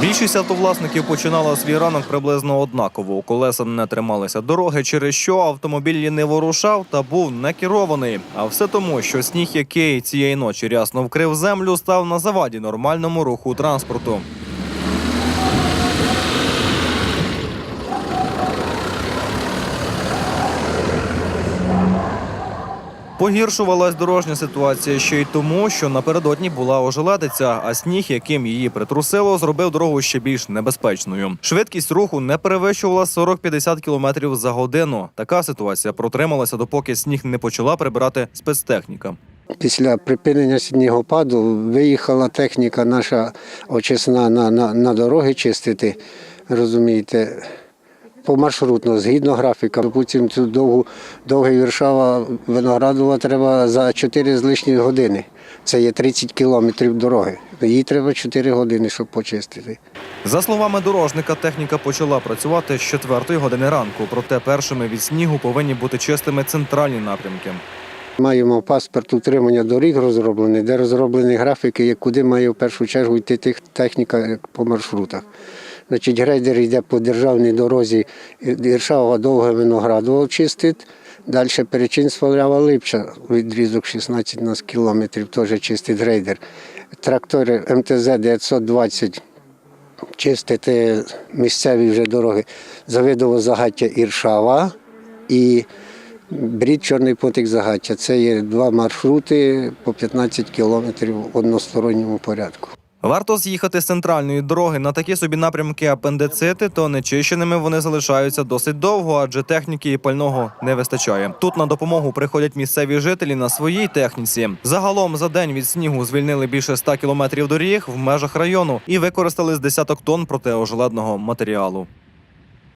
Більшість автовласників починала свій ранок приблизно однаково. Колеса не трималися дороги, через що автомобіль не ворушав та був не керований. А все тому, що сніг, який цієї ночі рясно вкрив землю, став на заваді нормальному руху транспорту. Погіршувалась дорожня ситуація ще й тому, що напередодні була ожеледиця, а сніг, яким її притрусило, зробив дорогу ще більш небезпечною. Швидкість руху не перевищувала 40-50 км за годину. Така ситуація протрималася, допоки сніг не почала прибирати спецтехніка. Після припинення снігопаду виїхала техніка наша очисна на, на, на дороги чистити, розумієте, по маршрутно, згідно графіка. Потім цю довгу, довгий Віршава Виноградова треба за 4 з лишньої години. Це є 30 кілометрів дороги. Їй треба 4 години, щоб почистити. За словами дорожника, техніка почала працювати з 4 години ранку. Проте першими від снігу повинні бути чистими центральні напрямки. Маємо паспорт утримання доріг розроблений, де розроблені графіки, як куди має в першу чергу йти техніка по маршрутах. Значить, грейдер йде по державній дорозі Іршава довге виноградово чистить. Далі перечин Свалява Липча, відрізок 16 на кілометрів, теж чистить грейдер. Трактори МТЗ 920 чистити місцеві вже дороги. Завидово загаття Іршава і Брід Чорний потік загаття. Це є два маршрути по 15 кілометрів в односторонньому порядку. Варто з'їхати з центральної дороги на такі собі напрямки апендицити, то нечищеними вони залишаються досить довго, адже техніки і пального не вистачає. Тут на допомогу приходять місцеві жителі на своїй техніці. Загалом за день від снігу звільнили більше 100 кілометрів доріг в межах району і використали з десяток тонн протиожеледного матеріалу.